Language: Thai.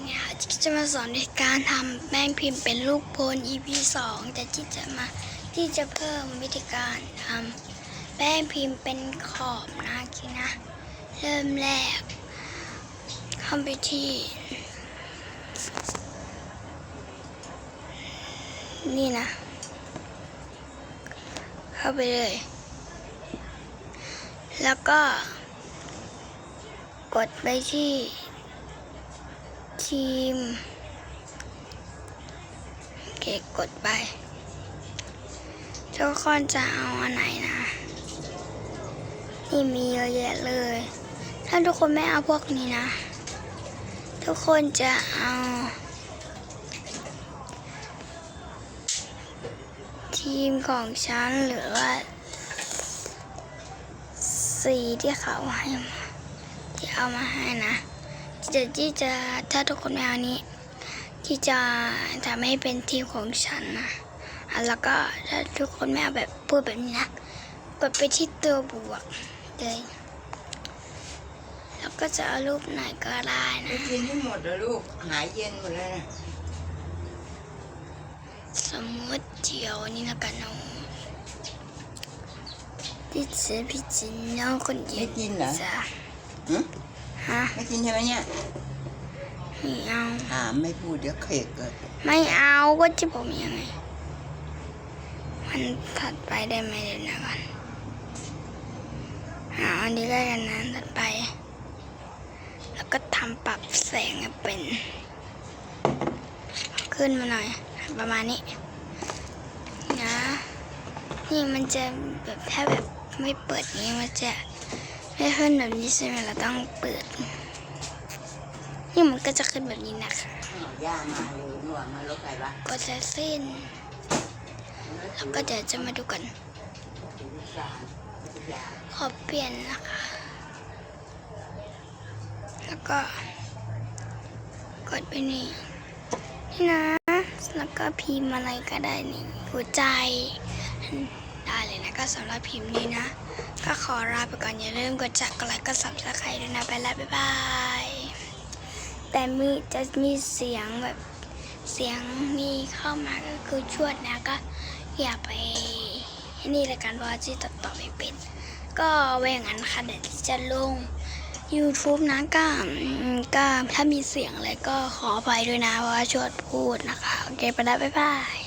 วันนี้ค่ะที่จะมาสอนในการทำแป้งพิมพ์เป็นลูกโพน EP 2 แต่ที่จะมาที่จะเพิ่มวิธีการทำแป้งพิมพ์เป็นขอบนะคิดนะ เริ่มแรกเข้าไปที่ นี่นะ เข้าไปเลย แล้วก็กดไปที่ ทีม โอเค กดไป ทุกคนจะเอาอันไหนนะ นี่มีเยอะแยะเลย ถ้าทุกคนไม่เอาพวกนี้นะ ทุกคนจะเอาทีมของฉันหรือว่าสีที่เขาให้มาที่เอามาให้นะ ที่จะที่จะถ้าทุกคนไม่เอานี้ ที่จะทำให้เป็นทีมของฉันนะอะแล้วก็ถ้าทุกคนไม่เอาแบบพูดแบบนี้นะกดไปที่ตัวบวกเลยแล้วก็จะเอารูปไหนก็ได้ไปนะกินให้หมดแล้วลูกหายเย็นหมดแล้วนะสมมติเจียวนี่นะกันเอาพี่เสือพี่จินน้องคนเดียไม่วกินเหรอจ้ะหึ ฮะไม่กินใช่ไหมเนี่ยไม่เอาถามไม่พูดเดี๋ยวเขกเกิดไม่เอาก็จะผมยังไงมันถัดไปได้ไหมเดี๋ยวนะก่อนหาอันนี้ได้กันนะถัดไป แล้วก็ทำปรับแสงให้เป็น ขึ้นมาหน่อย ประมาณนี้นะนี่มันจะแบบถ้าแบบไม่เปิดนี้มันจะ ไม่ขึ้นแบบนี้ใช่ไหมเราต้องเปิด นี่มันก็จะขึ้นแบบนี้นะคะอ้าวย่ามาเลยนวดมารถใครวะกดเซตสิ้นแล้วก็เดี๋ยวจะมาดูกัน ขอเปลี่ยนนะคะ แล้วก็ กดไปนี่ นี่นะ แล้วก็พิมพ์อะไรก็ได้นี่หัวใจ ได้เลยนะ ก็สำหรับพิมพ์นี้นะ ก็ขอลาไปก่อนอย่าลืมกดจักกดไลค์กดซับสไครต์ด้วยนะไปแล้วบ๊ายบาย แต่มีจะมีเสียงแบบเสียงมีเข้ามาก็คือชวดนะก็อย่าไปนี่ละกันเพราะว่าที่ตัดต่อไม่เป็น ก็ไว้อย่างนั้นค่ะเดี๋ยวจะลง YouTube นะก็ก็ถ้ามีเสียงอะไรก็ขออภัยด้วยนะเพราะว่าชวดพูดนะคะ โอเคไปแล้วบ๊ายบาย